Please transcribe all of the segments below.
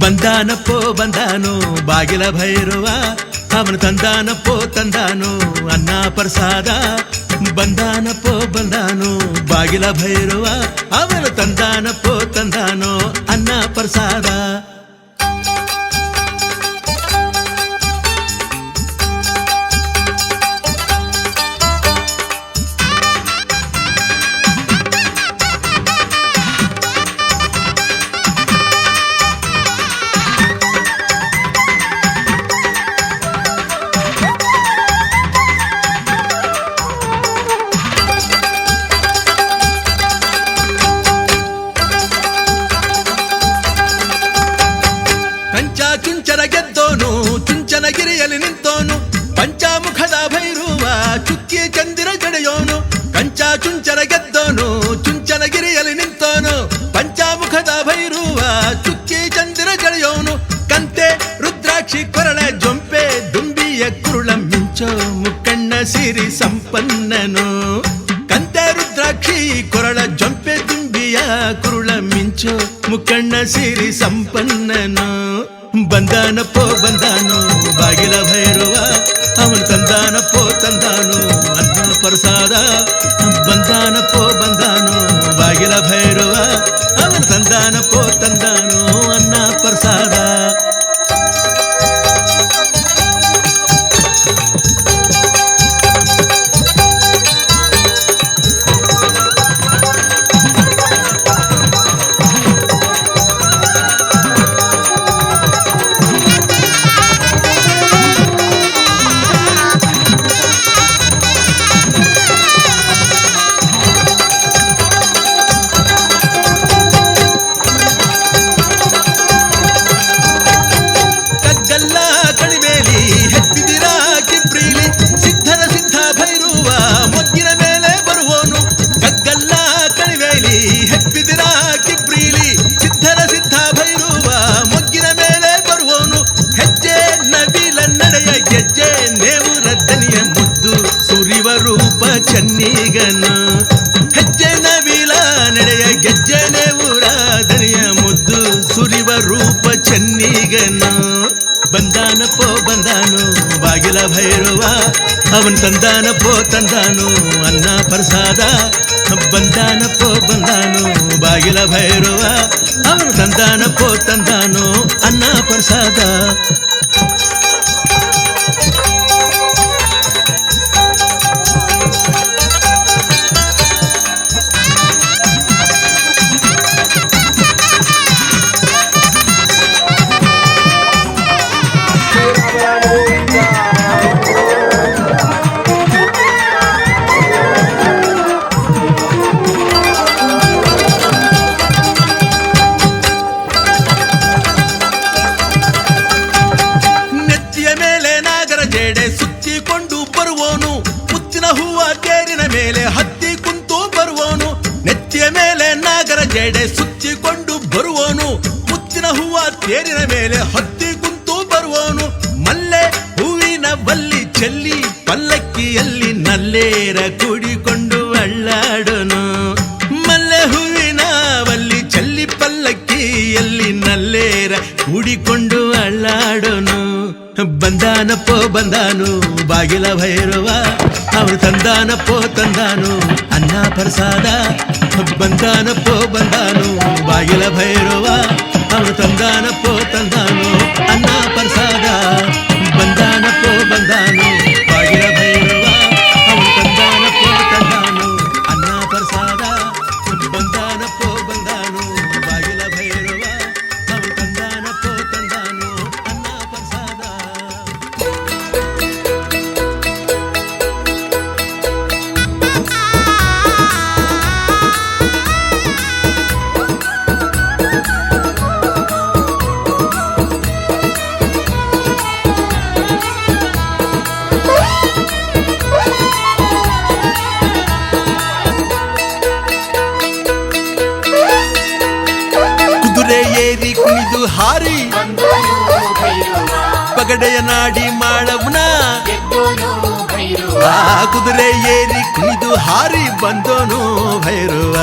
ಬಂದಾನಪ್ಪೋ, ಬಂದಾನು, ಬಾಗಿಲ ಭೈರವ ಅವನು ತಂದಾನಪ್ಪೋ, ತಂದಾನು, ಅನ್ನ ಪ್ರಸಾದ. ಬಂದಾನಪ್ಪೋ, ಬಂದಾನು, ಬಾಗಿಲ ಭೈರವ ಅವನು ತಂದಾನಪ್ಪೋ, ತಂದಾನು, ಅನ್ನ ಪ್ರಸಾದ. ಚುಂಚನ ಗೆದ್ದೋನು ಚುಂಚನಗಿರಿಯಲ್ಲಿ ನಿಂತೋನು ಪಂಚಾಮುಖದ ಭೈರುವ ಚುಕ್ಕಿ ಚಂದಿರ ಜಡೆಯೋನು ಕಂಚ ಚುಂಚನ ಗೆದ್ದೋನು ಚುಂಚನಗಿರಿಯಲ್ಲಿ ನಿಂತೋನು ಪಂಚಾಮುಖದ ಭೈರುವ ಚುಕ್ಕಿ ಚಂದಿರ ಜಡೆಯೋನು ಕಂತೆ ರುದ್ರಾಕ್ಷಿ ಕೊರಳ ಜೊಂಪೆ ದುಂಬಿಯ ಕುರುಳ ಮಿಂಚೋ ಮುಕ್ಕಣ್ಣ ಸಿರಿ ಸಂಪನ್ನನು ಕಂತೆ ರುದ್ರಾಕ್ಷಿ ಕೊರಳ ಜೊಂಪೆ ದುಂಬಿಯ ಕುರುಳ ಮಿಂಚು ಮುಕ್ಕಣ್ಣ ಸಿರಿ ಸಂಪನ್ನನು ಬಂದಾನಪ್ಪೋ ಬಂದಾನು ಬಾಗಿಲ ಭೈರವ ಅವನು ತಂದಾನಪ್ಪೋ ತಂದಾನು ಅನ್ನ ಪ್ರಸಾದ ಬಂದಾನಪ್ಪೋ ಬಂದಾನು ಬಾಗಿಲ ಭೈರವ ರೂಪ ಚನ್ನೀಗನು ಹೆಜ್ಜೆ ನವಿಲ ನಡೆಯ ಗೆಜ್ಜೆ ನೇವು ರಾಧನಿಯ ಮುದ್ದು ಸುರಿವ ರೂಪ ಚನ್ನೀಗನು ಬಂದಾನಪ್ಪೋ ಬಂದಾನು ಬಾಗಿಲ ಭೈರವ ಅವನ್ ತಂದಾನಪ್ಪೋ ತಂದಾನು ಅನ್ನ ಪ್ರಸಾದ ಬಂದಾನಪ್ಪೋ ಬಂದಾನು ಬಾಗಿಲ ಭೈರವ ಅವನು ತಂದಾನಪ್ಪೋ ತಂದಾನು ಅನ್ನ ಪ್ರಸಾದ ಮೇಲೆ ಹತ್ತಿ ಕುಂತು ಬರುವನು ನೆತ್ತಿಯ ಮೇಲೆ ನಾಗರ ಜಡೆ ಸುತ್ತಿಕೊಂಡು ಬರುವನು ಮುತ್ತಿನ ಹೂವ ತೇರಿನ ಮೇಲೆ ಹತ್ತಿ ಕುಂತು ಬರುವನು, ಮಲ್ಲೆ ಹೂವಿನ ಬಲ್ಲಿ ಚೆಲ್ಲಿ ಪಲ್ಲಕ್ಕಿಯಲ್ಲಿ ನಲ್ಲೇರ ಕೂಡಿಕೊಂಡು ಅಳ್ಳಾಡೋನು. ಮಲ್ಲೆ ಹೂವಿನ ಬಲ್ಲಿ ಚೆಲ್ಲಿ ಪಲ್ಲಕ್ಕಿಯಲ್ಲಿ ನಲ್ಲೇರ ಕೂಡಿಕೊಂಡು ಬಂದಾನಪ್ಪೋ, ಬಂದಾನು. ಬಾಗಿಲ ಭೈರವ ಅವನು ತಂದಾನಪ್ಪೋ, ತಂದಾನು. ಅನ್ನ ಪ್ರಸಾದ, ಬಂದಾನಪ್ಪೋ, ಬಂದಾನು. ಬಾಗಿಲ ಭೈರವ ಅವನು ತಂದಾನಪ್ಪೋ, ತಂದಾನು. ಅನ್ನ ಪ್ರಸಾದ. ಏರಿ ಕುಣಿದು ಹಾರಿ ಪಗಡೆಯ ನಾಡಿ ಮಾಡವನ. ಕುದುರೆ ಏರಿ ಕುಣಿದು ಹಾರಿ ಬಂದೋನು ಭೈರುವ.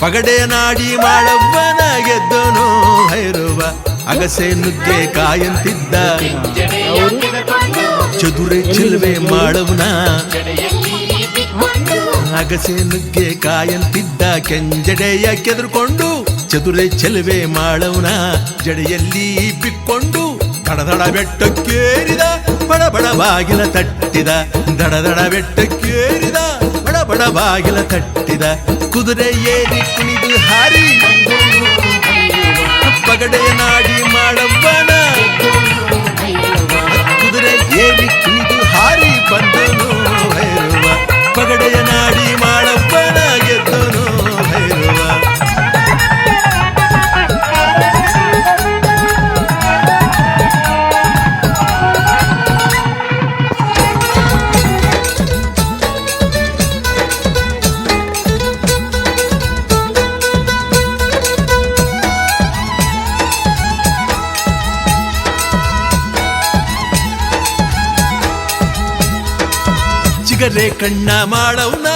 ಪಗಡೆಯ ನಾಡಿ ಮಾಡವ್ವನ ಗೆದ್ದೋನು ಭೈರುವ. ಅಗಸೆ ನುಗ್ಗೆ ಕಾಯಂತಿದ್ದ. ಚದುರೆ ಚಿಲ್ವೆ ಮಾಡವನ. ಅಗಸೆ ನುಗ್ಗೆ ಕಾಯಂತಿದ್ದ. ಕೆಂಜಡೆಯ ಕೆದರ್ಕೊಂಡು ಚದುರೆ ಚೆಲುವೆ ಮಾಡವ್ನ ಜಡೆಯಲ್ಲಿ ಬಿಕ್ಕೊಂಡು ದಡದಡ ಬೆಟ್ಟಕ್ಕೇರಿದ ಬಡ ಬಡ ಬಾಗಿಲ ತಟ್ಟಿದ, ದಡದಡ ಬೆಟ್ಟಕ್ಕೇರಿದ ಬಡ ಬಡ ಬಾಗಿಲ ತಟ್ಟಿದ, ಕುದುರೆ ಏರಿ ಕುಣಿದು ಹಾರಿ, ಪಗಡೆಯ ನಾಡಿ ಮಾಡವ್ವನ ಚಿಗರೆ ಕಣ್ಣ ಮಾಡವ್ನ